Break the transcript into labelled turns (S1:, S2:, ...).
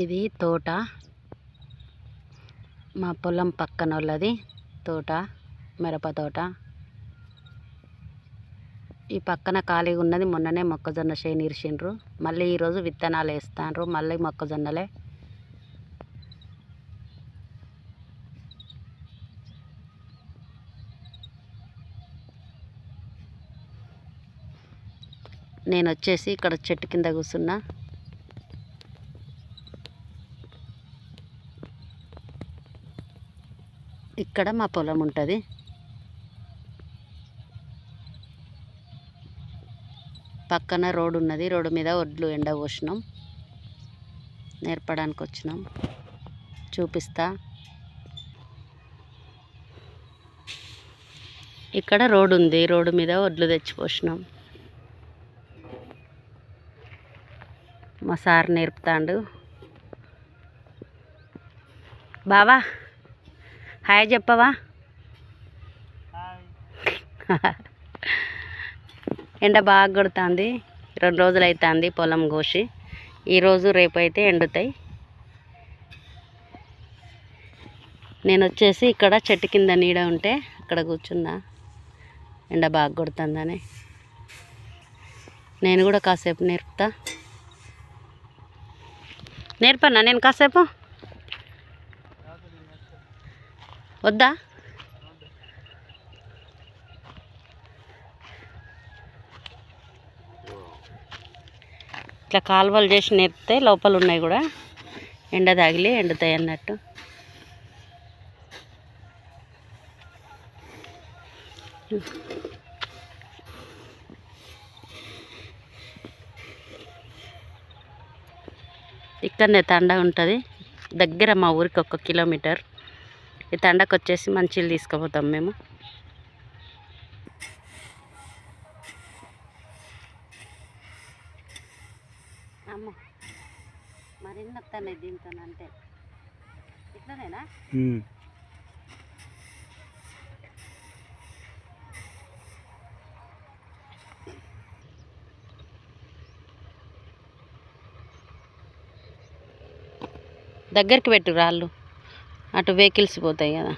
S1: ఇది తోట. మా పొలం పక్కన వాళ్ళది తోట మిరప తోట. ఈ పక్కన ఖాళీగా ఉన్నది మొన్ననే మొక్కజొన్న చేను ఇరిచిండ్రు మళ్ళీ ఈరోజు విత్తనాలు వేస్తాండ్రు మళ్ళీ మొక్కజొన్నలే. నేను వచ్చేసి ఇక్కడ చెట్టు కింద కూర్చున్నా ఇక్కడ మా పొలం ఉంటుంది. పక్కన రోడ్డు ఉన్నది. రోడ్డు మీద ఒడ్లు ఎండ పోసినాం. నేర్పడానికి వచ్చినాం. చూపిస్తా. ఇక్కడ రోడ్డు ఉంది. రోడ్డు మీద ఒడ్లు తెచ్చి పోసినాం. మా సార్ నేర్పుతాండు. బావా! హాయ్ చెప్పవా? ఎండ బాగా కొడుతుంది. రెండు రోజులు అవుతుంది పొలం కోసి. ఈరోజు రేపు అయితే ఎండుతాయి. నేను వచ్చేసి ఇక్కడ చెట్టు కింద నీడ ఉంటే అక్కడ కూర్చున్నా. ఎండ బాగా కొడుతుందని. నేను కూడా కాసేపు నేర్పుతా. నేర్పన్నా నేను కాసేపు? వద్దా? ఇట్లా కాలువలు చేసి నేర్పితే లోపల ఉన్నాయి కూడా. ఎండ తాగిలి ఎండుతాయి అన్నట్టు. ఇక్కడనే తండ ఉంటుంది. దగ్గర మా ఊరికి ఒక కిలోమీటర్. ఈ తండకు వచ్చేసి మంచిలు తీసుకుపోతాం మేము. అమ్మో మరిన్ని వస్తాయి దీంతో అంటే ఇట్లనేనా దగ్గరికి పెట్టు రాళ్ళు. అటు వెహికల్స్ పోతాయి కదా.